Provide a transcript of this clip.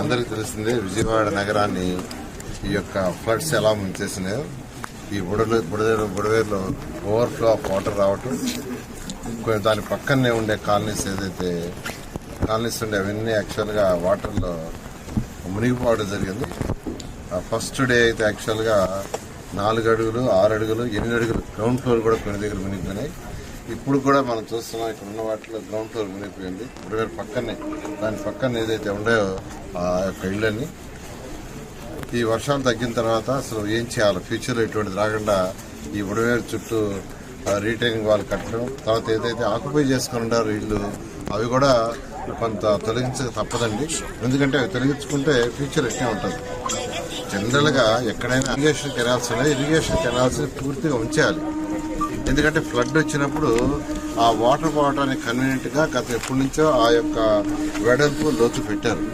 అందరికీ తెలిసిందే విజయవాడ నగరాన్ని ఈ యొక్క ఫ్లడ్స్ ఎలా ముంచేసినాయో ఈ బుడలు బుడవేరు బుడవేరులో ఓవర్ఫ్లో ఆఫ్ వాటర్ రావటం కొంచెం దాని పక్కనే ఉండే కాలనీస్ ఏదైతే కాలనీస్ ఉండే అవన్నీ యాక్చువల్గా వాటర్లో మునిగిపోవడం జరిగింది. ఫస్ట్ డే అయితే యాక్చువల్గా నాలుగు అడుగులు ఆరు అడుగులు ఎనిమిది అడుగులు గ్రౌండ్ ఫ్లోర్ కూడా కొన్ని దగ్గర మునిగిపోయినాయి. ఇప్పుడు కూడా మనం చూస్తున్నాం ఇక్కడ ఉన్న వాటిలో గ్రౌండ్ ఫ్లోర్ మునిగిపోయింది. ఇప్పుడు పక్కనే దాని పక్కన ఏదైతే ఉన్నాయో ఆ యొక్క ఇళ్ళని ఈ వర్షాలు తగ్గిన తర్వాత అసలు ఏం చేయాలి? ఫ్యూచర్లో ఇటువంటిది రాకుండా ఈ ఉడవేరు చుట్టూ రీటైనింగ్ వాళ్ళు కట్టడం తర్వాత ఏదైతే ఆక్యుపై చేసుకుని ఉండారో ఇల్లు అవి కూడా కొంత తొలగించక తప్పదండి. ఎందుకంటే అవి తొలగించుకుంటే ఫ్యూచర్ ఎట్నే ఉంటుంది? జనరల్గా ఎక్కడైనా ఇరిగేషన్ కెనాల్స్ ఉన్నాయి. ఇరిగేషన్ కెనాల్స్ పూర్తిగా ఉంచేయాలి. ఎందుకంటే ఫ్లడ్ వచ్చినప్పుడు ఆ వాటర్ పోవడానికి కన్వీనియంట్గా గత ఎప్పటి నుంచో ఆ యొక్క వెడల్పు లోతు పెట్టారు